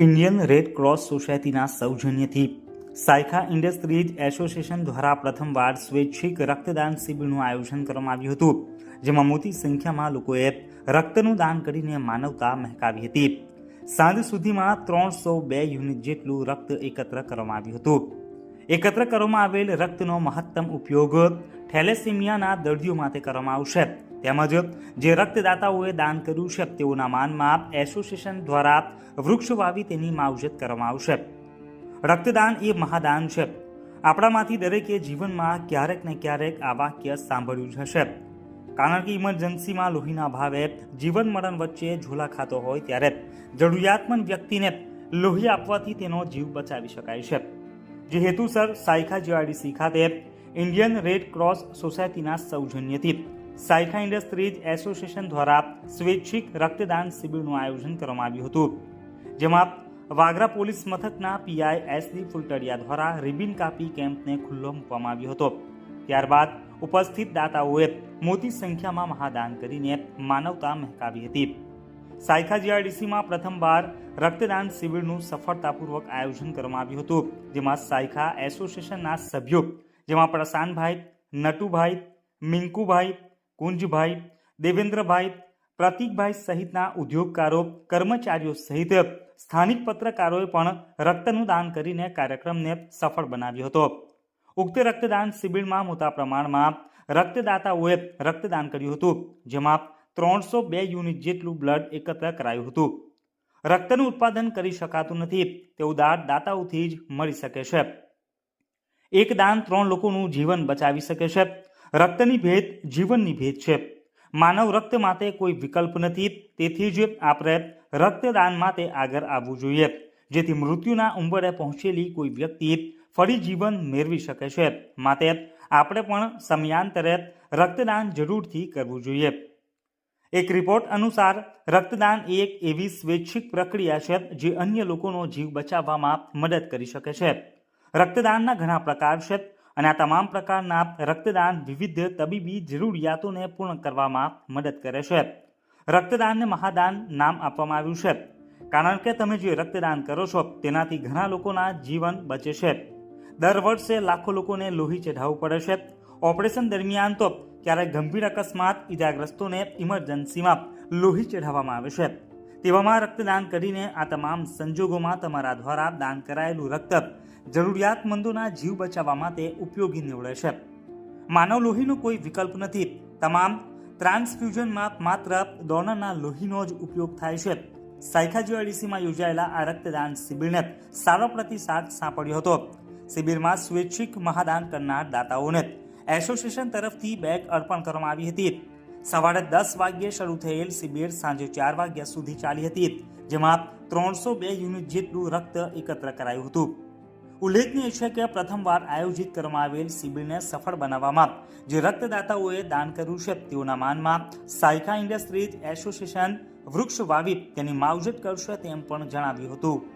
Indian red cross સોસાયટીના સૌજન્યથી Saykha industries association દ્વારા પ્રથમવાર સ્વૈચ્છિક રક્તદાન શિબિરનું આયોજન કરવામાં આવ્યું હતું, જેમાં મોટી સંખ્યામાં લોકોએ રક્તનું દાન કરીને માનવતા મહેકાવી હતી. સાંજ સુધીમાં ત્રણસો બે યુનિટ જેટલું રક્ત એકત્ર કરવામાં આવ્યું હતું. એકત્ર કરવામાં આવેલ રક્તનો મહત્તમ ઉપયોગ થેલેસેમિયાના દર્દીઓ માટે કરવામાં આવશે. તેમજ જે રક્તદાતાઓએ દાન કર્યું છે, તેઓના માનમાં એસોસિએશન દ્વારા વૃક્ષ વાવી તેની માવજત કરવામાં આવશે. રક્તદાન એ મહાદાન છે. આપણામાંથી દરેકે જીવનમાં ક્યારેક ને ક્યારેક આ વાક્ય સાંભળ્યું જ હશે. કારણ કે ઇમરજન્સીમાં લોહીના ભાવે જીવન મરણ વચ્ચે ઝોલા ખાતો હોય ત્યારે જરૂરિયાતમંદ વ્યક્તિને લોહી આપવાથી તેનો જીવ બચાવી શકાય છે. જે હેતુસર સાયખા જીઆરડીસી ખાતે ઇન્ડિયન રેડ ક્રોસ સોસાયટીના સૌજન્યથી સાયખા ઇન્ડસ્ટ્રીઝ એસોસિએશન દ્વારા સ્વૈચ્છિક રક્તદાન શિબિરનું આયોજન કરવામાં આવ્યું હતું. જેમાં વાગરા પોલીસ મથકના પીઆઈ એસડી ફુલટડિયા દ્વારા રિબિન કાપી કેમ્પને ખુલ્લો મૂકવામાં આવ્યો હતો. ત્યારબાદ ઉપસ્થિત દાતાઓએ મોટી સંખ્યામાં મહાદાન કરીને માનવતા મહેકાવી હતી. સાયખા જીઆરડીસીમાં પ્રથમવાર રક્તદાન શિબિરનું સફળતાપૂર્વક આયોજન કરવામાં આવ્યું હતું. જેમાં સાયખા એસોસિએશનના સભ્યો, જેમાં પ્રશાંતભાઈ, નટુભાઈ મિંકુભાઈ કુંજભાઈ, દેવેન્દ્રભાઈ, પ્રતિકભાઈ સહિતના ઉદ્યોગકારો, કર્મચારીઓ સહિત સ્થાનિક પત્રકારોએ પણ રક્તનું દાન કરીને કાર્યક્રમને સફળ બનાવ્યો હતો. ઉક્ત રક્તદાન શિબિરમાં મોટા પ્રમાણમાં રક્તદાતાઓએ રક્તદાન કર્યું હતું, જેમાં ત્રણસો બે યુનિટ જેટલું બ્લડ એકત્ર કરાયું હતું. રક્તનું ઉત્પાદન કરી શકાતું નથી, તેવું દાન દાતાઓથી જ મળી શકે છે. એક દાન ત્રણ લોકોનું જીવન બચાવી શકે છે. રક્તની ભેટ જીવનની ભેટ છે. માનવ રક્ત માટે કોઈ વિકલ્પ નથી. તેથી જ આપણે રક્તદાન માટે આગળ આવવું જોઈએ. જેથી મૃત્યુના ઉંબરે પહોંચેલી કોઈ વ્યક્તિ ફરી જીવન મેળવી શકે છે. માટે આપણે પણ સમયાંતરે રક્તદાન જરૂરથી કરવું જોઈએ. એક રિપોર્ટ અનુસાર, રક્તદાન એક એવી સ્વૈચ્છિક પ્રક્રિયા છે જે અન્ય લોકોનો જીવ બચાવવામાં મદદ કરી શકે છે. રક્તદાનના ઘણા પ્રકાર છે. અને આ તમામ પ્રકારના રક્તદાન વિવિધ તબીબી જરૂરિયાતોને પૂર્ણ કરવામાં મદદ કરે છે. રક્તદાનને મહાદાન નામ આપવામાં આવ્યું છે. કારણ કે તમે જે રક્તદાન કરો છો, તેનાથી ઘણા લોકોના જીવન બચે છે. દર વર્ષે લાખો લોકોને લોહી ચઢાવવું પડે છે. ઓપરેશન દરમિયાન તો ક્યારેક ગંભીર અકસ્માત, ઇજાગ્રસ્તોને ઇમરજન્સીમાં લોહી ચઢાવવામાં આવે છે. તેવામાં રક્તદાન કરીને આ તમામ સંજોગોમાં તમારા દ્વારા દાન કરાયેલું રક્ત જરૂરિયાતમંદોના જીવ બચાવવા માટે ઉપયોગી નીવડે છે. માનવ લોહીનો કોઈ વિકલ્પ નથી. તમામ ટ્રાન્સફ્યુઝનમાં માત્ર ડોનરના લોહીનો જ ઉપયોગ થાય છે. સાયખા જીઆઈડીસીમાં યોજાયેલા આ રક્તદાન શિબિરને સારો પ્રતિસાદ સાંપડ્યો હતો. શિબિરમાં સ્વૈચ્છિક મહાદાન કરનાર દાતાઓને એસોસિએશન તરફથી બેગ અર્પણ કરવામાં આવી હતી. સવારે દસ વાગ્યે શરૂ થયેલ શિબિર સાંજે ચાર વાગ્યા સુધી ચાલી હતી, જેમાં ત્રણસો બે યુનિટ જેટલું રક્ત એકત્ર કરાયું હતું. ઉલ્લેખનીય છે કે પ્રથમવાર આયોજિત કરવામાં આવેલ શિબિરને સફળ બનાવવામાં જે રક્તદાતાઓએ દાન કર્યું છે, તેઓના માનમાં સાયકા ઇન્ડસ્ટ્રીઝ એસોસિએશન વૃક્ષ વાવી તેની માવજત કરશે તેમ પણ જણાવ્યું હતું.